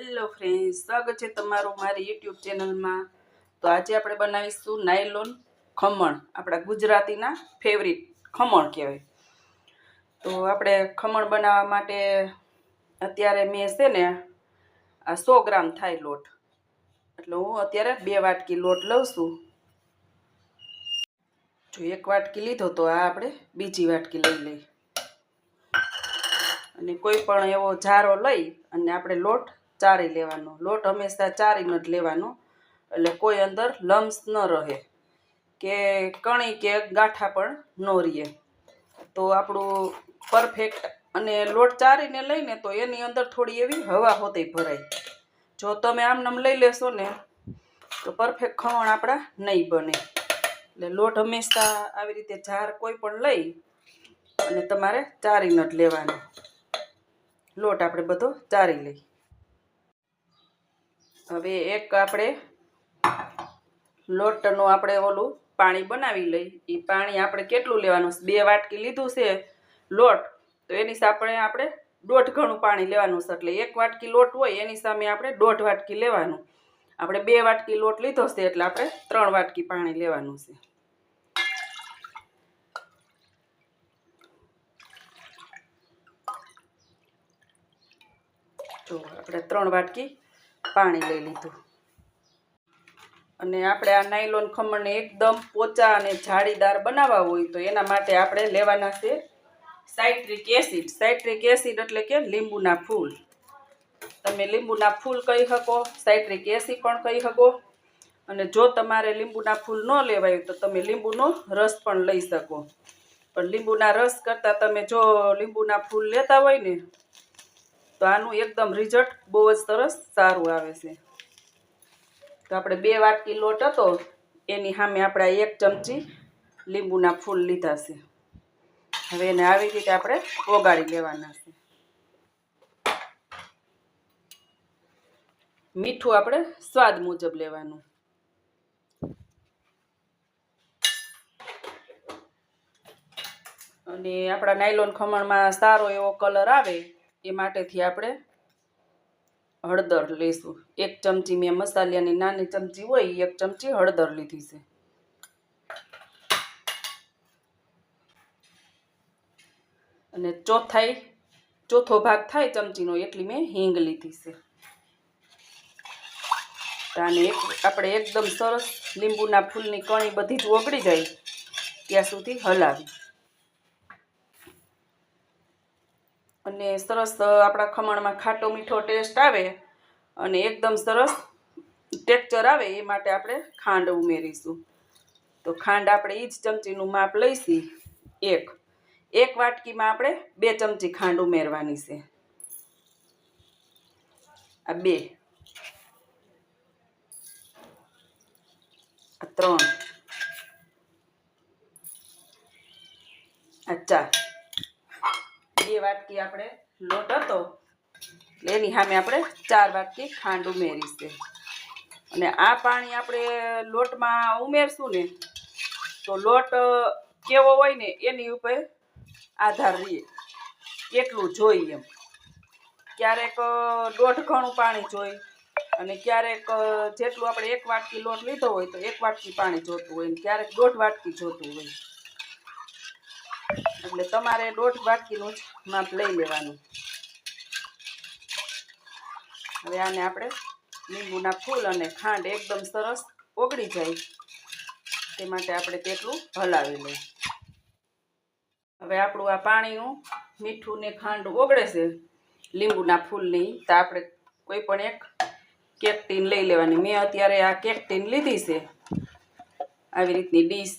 Hello friend સ્વાગત છે તમારું મારી યુટ્યુબ ચેનલમાં તો આજે આપણે બનાવીશું નાયલોન ખમણ, આપણા ગુજરાતીના ફેવરિટ ખમણ કહેવાય. તો આપણે ખમણ બનાવવા માટે અત્યારે મેં છે ને આ સો ગ્રામ થાય લોટ. એટલે હું અત્યારે બે વાટકી લોટ લઉં છું. જો એક વાટકી લીધો તો આ આપણે બીજી વાટકી લઈ લઈ અને કોઈ પણ એવો જારો લઈ અને આપણે લોટ ચારી લેવાનો. લોટ હંમેશા ચારીનો જ લેવાનો. એટલે કોઈ અંદર લમ્સ ન રહે. કે કણી કે ગાંઠા પણ ન રહે તો આપણું પરફેક્ટ અને લોટ ચારીને લઈને તો એની અંદર થોડી એવી હવા હોતી ભરાય. જો તમે આમનામ લઈ લેશો ને, તો પરફેક્ટ ખમણ આપણા નહીં બને. એટલે લોટ હંમેશા આવી રીતે જાર કોઈ પણ લઈ અને તમારે ચારીને જ લેવાનો. લોટ આપણે બધો ચારી લઈ હવે એક આપણે લોટનું આપણે ઓલું પાણી બનાવી લઈ. એ પાણી આપણે કેટલું લેવાનું? બે વાટકી લીધું છે લોટ, તો એની સામે આપણે દોઢ ઘણું પાણી લેવાનું છે. એટલે એક વાટકી લોટ હોય, એની સામે આપણે દોઢ વાટકી લેવાનું. આપણે બે વાટકી લોટ લીધો છે, એટલે આપણે ત્રણ વાટકી પાણી લેવાનું છે. જો, આપણે ત્રણ વાટકી પાણી લઈ લીધું. અને આપણે આ નાયલોન ખમણને એકદમ પોચા અને જાળીદાર બનાવવા હોય તો એના માટે આપણે લેવાના છે સાઇટ્રિક એસિડ. સાઇટ્રિક એસિડ એટલે કે લીંબુના ફૂલ. તમે લીંબુના ફૂલ કહી શકો, સાઇટ્રિક એસિડ પણ કહી શકો. અને જો તમારે લીંબુના ફૂલ ન લેવાય તો તમે લીંબુનો રસ પણ લઈ શકો. પણ લીંબુના રસ કરતાં તમે જો લીંબુના ફૂલ લેતા હોય ને તો આનું એકદમ રિઝલ્ટ બહુ જ સરસ સારું આવે છે. તો આપણે બે વાટકી લોટ હતો, એની સામે આપણે એક ચમચી લીંબુના ફૂલ લીધા છે. હવે એને આવી રીતે આપણે ઓગાળી લેવાના છે. મીઠું આપણે સ્વાદ મુજબ લેવાનું. અને આપણા નાયલોન ખમણમાં સારો એવો કલર આવે એ માટેથી આપણે હળદર લઈશું. એક ચમચી મેં મસાલિયાની નાની ચમચી હોય એક ચમચી હળદર લીધી છે. અને ચોથાઈ, ચોથો ભાગ થાય ચમચીનો એટલી મેં હિંગ લીધી છે. આને આપણે એકદમ સરસ લીંબુના ફૂલની કણી બધી જ ઓગળી જાય ત્યાં સુધી હલાવી. અને સરસ આપણા ખમણમાં ખાટો મીઠો ટેસ્ટ આવે અને એકદમ સરસ ટેક્ચર આવે એ માટે આપણે ખાંડ ઉમેરીશું. તો ખાંડ આપણે એ જ ચમચીનું માપ લઈશી. એક. એક વાટકીમાં આપણે બે ચમચી ખાંડ ઉમેરવાની છે. આ બે. આ ત્રણ. આ ચાર. બે વાટકી આપણે લોટ હતો. એની સામે આપણે ચાર વાટકી ખાંડ ઉમેરી અને આ પાણી આપણે લોટમાં ઉમેરશું ને, તો લોટ કેવો હોય ને એની ઉપર આધાર રહીએ કેટલું જોઈએ એમ. ક્યારેક દોઢ ઘણું પાણી જોઈ અને ક્યારેક જેટલું આપણે એક વાટકી લોટ લીધો હોય તો એક વાટકી પાણી જોતું હોય ને ક્યારેક દોઢ વાટકી જોતું હોય. એટલે તમારે દોઢ વાટકીનું જ માપ લઈ લેવાનું. હવે આને આપણે લીંબુના ફૂલ અને ખાંડ એકદમ સરસ ઓગળી જાય. તે માટે આપણે તેટલું હલાવી લઈએ. હવે આપણું આ પાણીનું મીઠું ને ખાંડ ઓગળે છે. લીંબુના ફૂલની તો આપણે કોઈ પણ એક કેક ટીન લઈ લેવાની. મેં અત્યારે આ કેક ટીન લીધી છે. આવી રીતની ડીશ.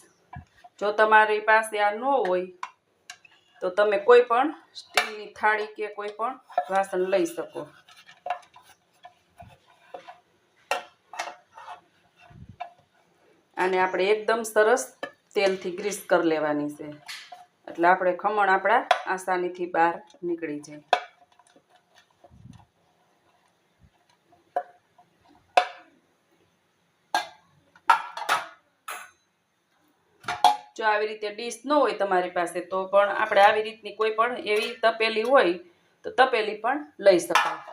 જો તમારી પાસે આ ન હોય તો તમે કોઈ પણ સ્ટીલની થાળી કે કોઈ પણ વાસણ લઈ શકો. આને આપણે એકદમ સરસ તેલથી ગ્રીસ કરી લેવાની છે. એટલે આપણે ખમણ આપણા આસાનીથી બહાર નીકળી જાય. આવી રીતે ડીશ ન હોય તમારી પાસે, તો પણ આપણે આવી રીતની કોઈ પણ એવી તપેલી હોય, તો તપેલી પણ લઈ શકાય.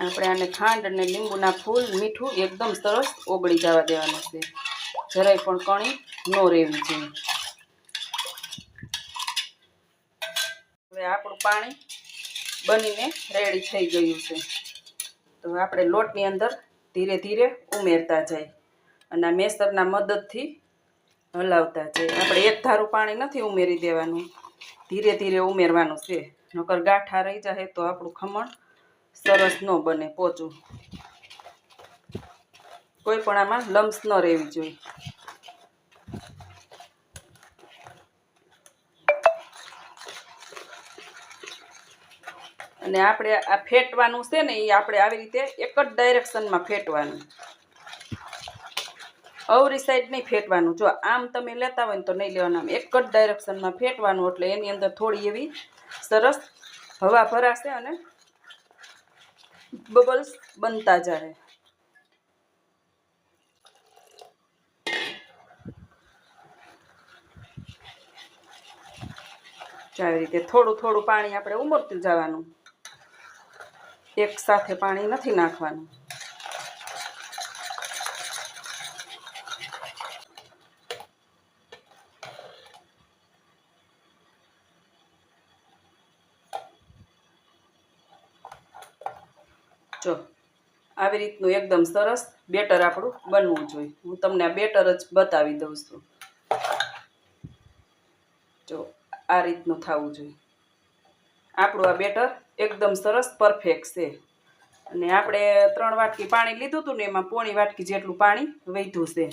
આપણે આને ખાંડ અને લીંબુના ફૂલ, મીઠું એકદમ સરસ ઓગળી જવા દેવાનું છે. જરાય પણ કણી ન રહેવી જોઈએ. હવે આપણું પાણી બનીને રેડી થઈ ગયું છે. તો આપણે લોટની અંદર ધીરે ધીરે ઉમેરતા જાય અને આ મેસરના મદદથી હલાવતા જાય. આપણે એક ધારું પાણી નથી ઉમેરી દેવાનું. ધીરે ધીરે ઉમેરવાનું છે. નકર ગાંઠા રહી જાય તો આપણું ખમણ સરસ ન બને પોચું. કોઈ પણ આમાં લમ્સ ન રહેવી જોઈએ. અને આપણે આ ફેટવાનું છે ને એ આપણે આવી રીતે એક જ ડાયરેક્શનમાં ફેટવાનું. અવરી સાઈડ નહીં ફેટવાનું. જો આમ તમે લેતા હોય ને તો નહીં લેવાનું. આમ એક જ ડાયરેક્શનમાં ફેટવાનું એટલે એની અંદર થોડી એવી સરસ હવા ભરાશે અને બબલ્સ બનતા જાય. આવી રીતે થોડું થોડું પાણી આપણે ઉમરતું જવાનું. એક સાથે પાણી નથી નાખવાનું. જો, આવી રીતનું એકદમ સરસ બેટર આપણું બનવું જોઈએ. હું તમને આ બેટર જ બતાવી દઉં છું. જો, આ રીતનું થવું જોઈએ. આપણું આ બેટર એકદમ સરસ પરફેક્ટ છે. અને આપણે ત્રણ વાટકી પાણી લીધું હતું ને, એમાં પોણી વાટકી જેટલું પાણી વધ્યું છે.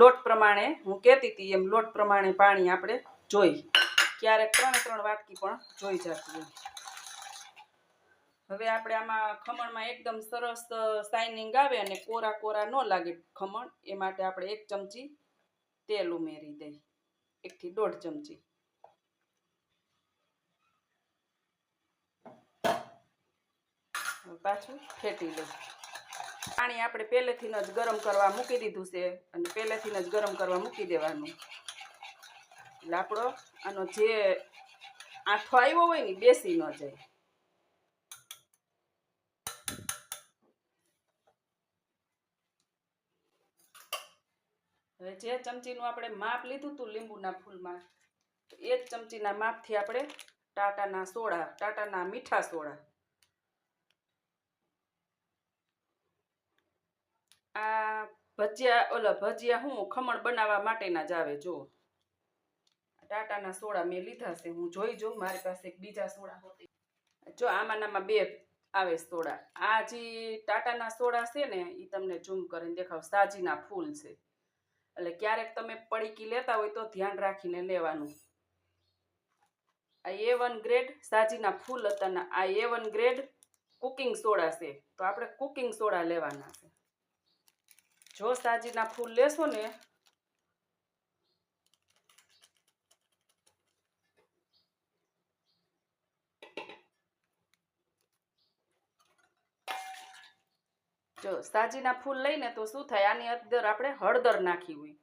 લોટ પ્રમાણે, હું કહેતી હતી એમ, લોટ પ્રમાણે પાણી આપણે જોઈ. ક્યારેક ત્રણ ત્રણ વાટકી પણ જોઈ જતી હોય. હવે આપણે આમાં ખમણમાં એકદમ સરસ શાઇનિંગ આવે અને કોરા કોરા ન લાગે ખમણ, એ માટે આપણે એક ચમચી તેલ ઉમેરી દઈ એકથી દોઢ ચમચી. પાછું ફેટી લઈ પાણી આપણે પહેલેથી જ ગરમ કરવા મૂકી દીધું છે અને પહેલેથી જ ગરમ કરવા મૂકી દેવાનું. એટલે આપણો આનો જે આથો આવ્યો હોય ને બેસી ન જાય. હવે જે ચમચીનું આપણે માપ લીધું હતું લીંબુના ફૂલમાં એ જ ચમચીના માપથી આપણે ટાટાના સોડા, ટાટાના મીઠા સોડા આ ભજીયા, ઓલા ભજીયા હું ખમણ બનાવવા માટેના જ આવે જો ટાટાના સોડા મેં લીધા છે, હું જોઈ જોઉં, મારી પાસે બીજા સોડા હોતી. જો આમાંનામાં બે આવે સોડા. આ જે ટાટાના સોડા છે ને એ તમને ઝૂમ કરીને દેખાવ, સાજીના ફૂલ છે. એટલે ક્યારેક તમે પડીકી લેતા હોય તો ધ્યાન રાખીને લેવાનું. આ એ વન ગ્રેડ સાજીના ફૂલ હતા આ A one grade cooking soda છે. તો આપણે કુકિંગ સોડા લેવાના છે. જો સાજીના ફૂલ લેશો ને, જો સાજીના ફૂલ લઈને તો શું થાય? આની અંદર આપણે હળદર નાખી હોય.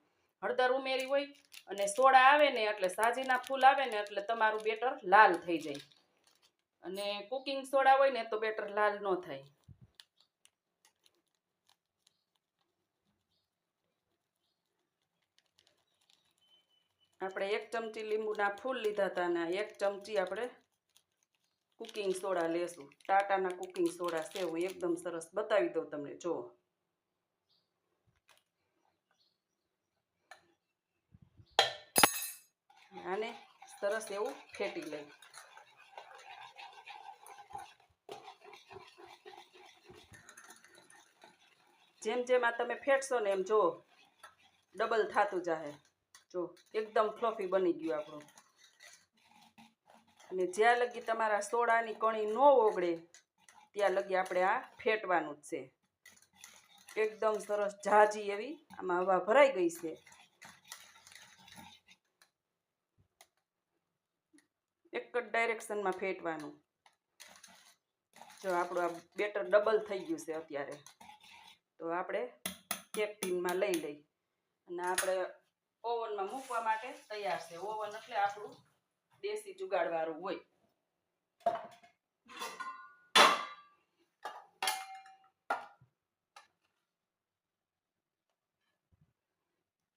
હળદર ઉમેરી હોય અને સોડા આવે ને એટલે સાજીના ફૂલ આવે ને એટલે તમારું બેટર લાલ થઈ જાય. અને કુકિંગ સોડા હોય ને તો બેટર લાલ ન થાય. આપણે એક ચમચી લીંબુના ફૂલ લીધા હતા ને એક ચમચી આપણે કુકિંગ સોડા લેશું. ટાટાના કુકિંગ સોડા છે, હું એકદમ સરસ બતાવી દઉં તમને જો આને સરસ એવું ફેટી લઈ. જેમ જેમ આ તમે ફેટશો ને એમ જો ડબલ થતું જાહે. જો, એકદમ ફ્લફી બની ગયું આપણું. અને જ્યાં લગી તમારા સોડાની કણી ન ઓગળે, ત્યાં લગી આપણે આ ફેટવાનું જ છે. એકદમ સરસ જાજી એવી, આમાં હવા ભરાઈ ગઈ છે. એક જ ડાયરેક્શનમાં ફેટવાનું. જો, આપણું આ બેટર ડબલ થઈ ગયું છે અત્યારે. તો આપણે કેક ટીનમાં લઈ લઈ. અને આપણે ઓવનમાં મૂકવા માટે તૈયાર છે. ઓવન એટલે આપણું દેશી જુગાડવાળું હોય.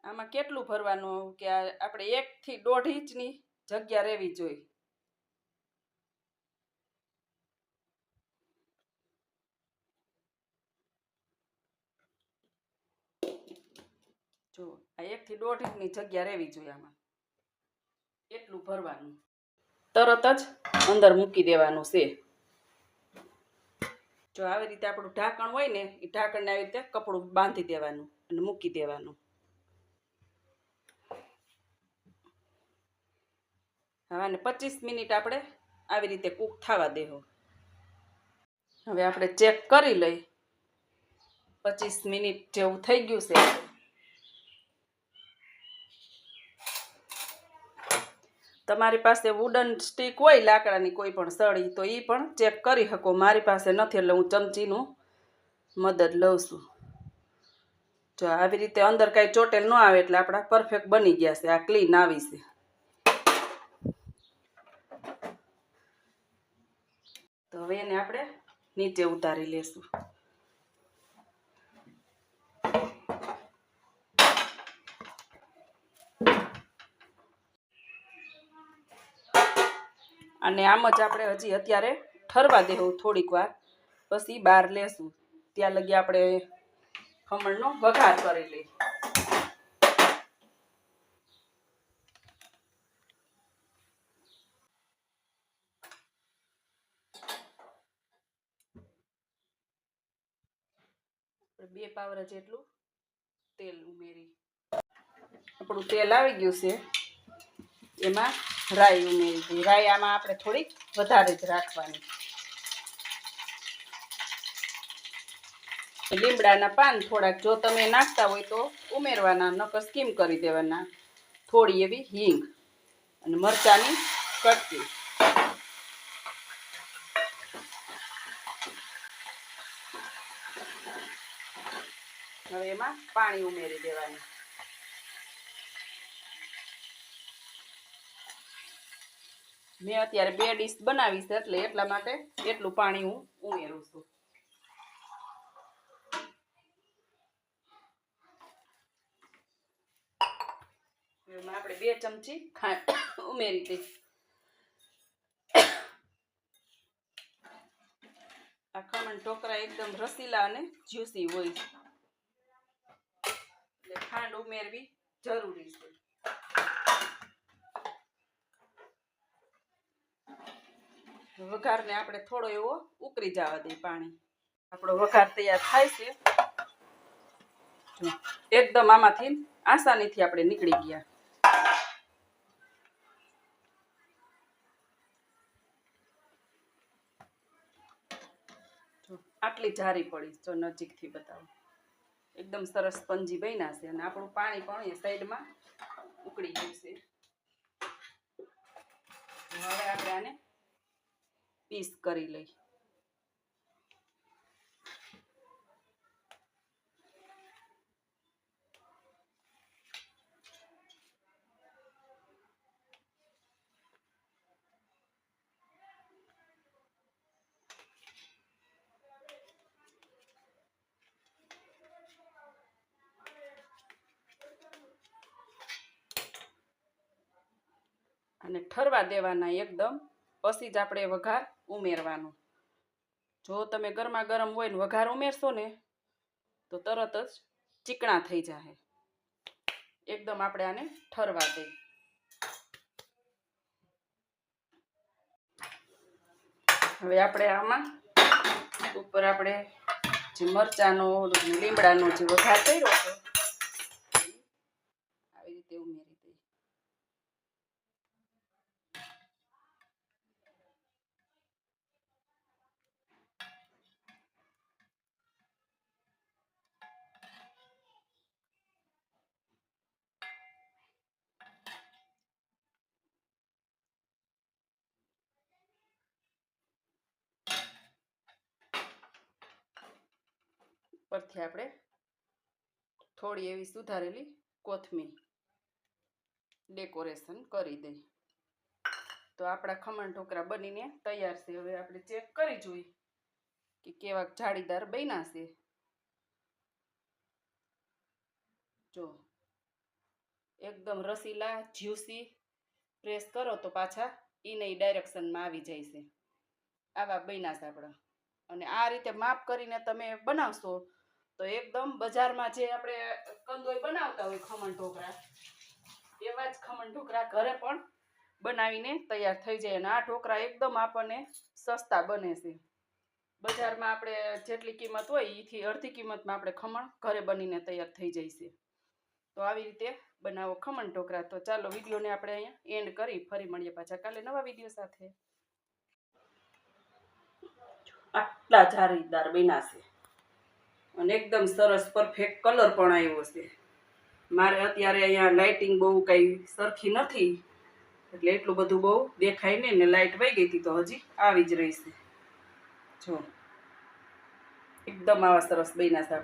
આમાં કેટલું ભરવાનું કે આપણે એકથી દોઢ ઇંચની જગ્યા રહેવી જોઈએ. આ એકથી દોઢ ઇંચની જગ્યા રહેવી જોઈએ આમાં. એટલું ભરવાનું. તરત જ અંદર મૂકી દેવાનું છે. જો આવી રીતે આપણું ઢાંકણ હોય ને, એ ઢાંકણને આવી રીતે કપડું બાંધી દેવાનું અને મૂકી દેવાનું. હવે આને પચીસ મિનિટ આપણે આવી રીતે કૂક થવા દેવો હવે આપણે ચેક કરી લઈ. પચીસ મિનિટ જેવું થઈ ગયું છે. તમારી પાસે વુડન સ્ટીક હોય, લાકડાની કોઈ પણ સળી, તો એ પણ ચેક કરી શકો. મારી પાસે નથી, એટલે હું ચમચીનું મદદ લઉં છું. જો આવી રીતે અંદર કાંઈ ચોટેલ ન આવે, એટલે આપણા પરફેક્ટ બની ગયા છે. આ ક્લીન આવી છે. તો હવે એને આપણે નીચે ઉતારી લેશું. અને આમ જ આપણે હજી અત્યારે ઠરવા દેવું થોડીક વાર. પછી બહાર લેશું. ત્યાં લગી આપણે ખમણનો વઘાર કરી લઈએ. બે પાવરા જેટલું તેલ ઉમેરી. આપણું તેલ આવી ગયું છે. એમાં રાઈ ઉમેરી દઈએ રાઈ આમાં આપણે થોડીક વધારે જ રાખવાની. લીમડાના પાન થોડાક જો તમે નાખતા હોય તો ઉમેરવાના, નકર સ્કીમ કરી દેવાના. થોડી એવી હિંગ અને મરચાની કટકી. હવે એમાં પાણી ઉમેરી દેવાનું. મેં અત્યારે બે ડીશ બનાવી છે એટલે એટલા માટે એટલું પાણી હું ઉમેરું છું. આપણે બે ચમચી ખાંડ ઉમેરી દઈ આ ખમણ ઢોકરા એકદમ રસીલા અને જ્યુસી હોય એટલે ખાંડ ઉમેરવી જરૂરી છે. વઘારને આપણે થોડો એવો ઉકળી જવા દઈએ પાણી. આપણો વઘાર તૈયાર થાય છે. એકદમ આમાંથી આસાનીથી આપણે નીકળી ગયા. આટલી જારી પડી, જો નજીકથી બતાવો. એકદમ સરસ સ્પંજી બન્યા છે અને આપણું પાણી પણ એ સાઈડમાં ઉકળી ગયું છે. હવે આપણે આને પીસ કરી લઈ. અને ઠરવા દેવાના એકદમ. પછી જ આપણે વઘાર ઉમેરવાનો. જો તમે ગરમા ગરમ હોય ને વઘાર ઉમેરશો ને, તો તરત જ ચીકણા થઈ જાય એકદમ આપણે આને ઠરવા દઈએ. હવે આપણે આમાં ઉપર આપણે જે મરચાંનો લીમડાનો જે વઘાર કર્યો હતો આવી રીતે ઉમેરી દઈએ પરથી આપણે થોડી એવી સુધારેલી કોથમીર ડેકોરેશન કરી દઈ તો આપણા ખમણ ઢોકરા બનીને તૈયાર છે. હવે આપણે ચેક કરી જોઈ કે કેવા જાળીદાર બન્યા છે. જો, એકદમ રસીલા, જ્યુસી, પ્રેસ કરો તો પાછા એને ડાયરેક્શનમાં આવી જાય છે. આવા બન્યા છે આપણા. અને આ રીતે માપ કરીને તમે બનાવશો તો એકદમ બજારમાં જે આપણે કંદોય બનાવતા હોય ખમણ ઢોકળા, એવા જ ખમણ ઢોકળા ઘરે પણ બનાવીને તૈયાર થઈ જાય અને આ ઢોકળા એકદમ આપણને સસ્તા બને છે. બજારમાં આપણે જેટલી કિંમત હોય એથી અડધી કિંમતમાં આપણે ખમણ ઘરે બનીને તૈયાર થઈ જાય છે. તો આવી રીતે બનાવો ખમણ ઢોકળા. તો ચાલો વિડીયોને આપણે અહીંયા એન્ડ કરી. ફરી મળીએ પાછા કાલે નવા વીડિયો સાથે. આટલા જારીદાર બન્યા છે. અને એકદમ સરસ પરફેક્ટ કલર પણ આવ્યો છે. મારે અત્યારે અહીંયા લાઇટિંગ બહુ કંઈ સરખી નથી, એટલે એટલું બધું બહુ દેખાય નહીં ને લાઇટ વહી ગઈ હતી તો હજી આવી જ રહી જો, એકદમ આવા સરસ બન્યા છે